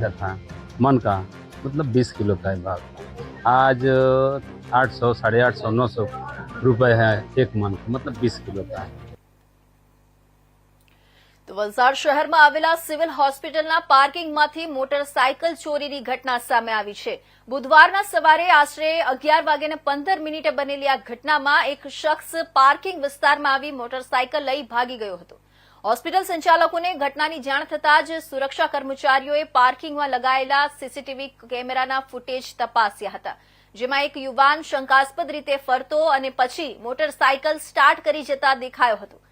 का था मन का मतलब 20 किलो का है भाव आज आठ सौ साढ़े आठ सौ नौ सौ रुपये है एक मन का मतलब 20 किलो का है તો વલસાડ શહેરમાં આવેલા સિવિલ હોસ્પિટલના પાર્કિંગમાંથી મોટરસાયકલ ચોરીની ઘટના સામે આવી છે બુધવારના સવારે આશરે અગિયાર વાગ્યાને પંદર મિનિટે બનેલી આ ઘટનામાં એક શખ્સ પાર્કિંગ વિસ્તારમાં આવી મોટરસાયકલ લઈ ભાગી ગયો હતો હોસ્પિટલ સંચાલકોને ઘટનાની જાણ થતાં જ સુરક્ષા કર્મચારીઓએ પાર્કિંગમાં લગાયેલા સીસીટીવી કેમેરાના ફૂટેજ તપાસ્યા હતા, જેમાં એક યુવાન શંકાસ્પદ રીતે ફરતો અને પછી મોટરસાયકલ સ્ટાર્ટ કરી જતા દેખાયો હતો.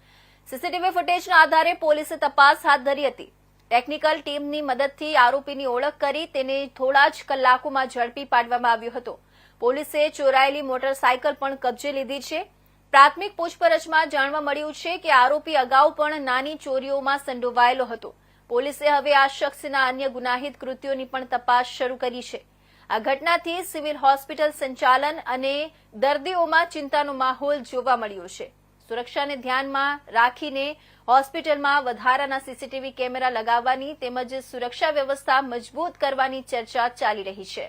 સીસીટીવી ફૂટેજના આધારે પોલીસે તપાસ હાથ ધરી હતી. ટેકનિકલ ટીમની મદદથી આરોપીની ઓળખ કરી તેને થોડા જ કલાકોમાં ઝડપી પાડવામાં આવ્યો હતો. પોલીસે ચોરાયેલી મોટરસાયકલ પણ કબજે લીધી છે. પ્રાથમિક પૂછપરછમાં જાણવા મળ્યું છે કે આરોપી અગાઉ પણ નાની ચોરીઓમાં સંડોવાયેલો હતો. પોલીસે હવે આ શખ્સના અન્ય ગુનાહિત કૃત્યોની પણ તપાસ શરૂ કરી છે. આ ઘટનાથી સિવિલ હોસ્પિટલ સંચાલન અને દર્દીઓમાં ચિંતાનો માહોલ જોવા મળ્યો છે. સુરક્ષાને ધ્યાનમાં રાખીને હોસ્પિટલમાં વધારાના સીસીટીવી કેમેરા લગાવવાની તેમજ સુરક્ષા વ્યવસ્થા મજબૂત કરવાની ચર્ચા ચાલી રહી છે.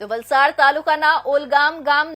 તો વલસાડ તાલુકાના ઓલગામ ગામ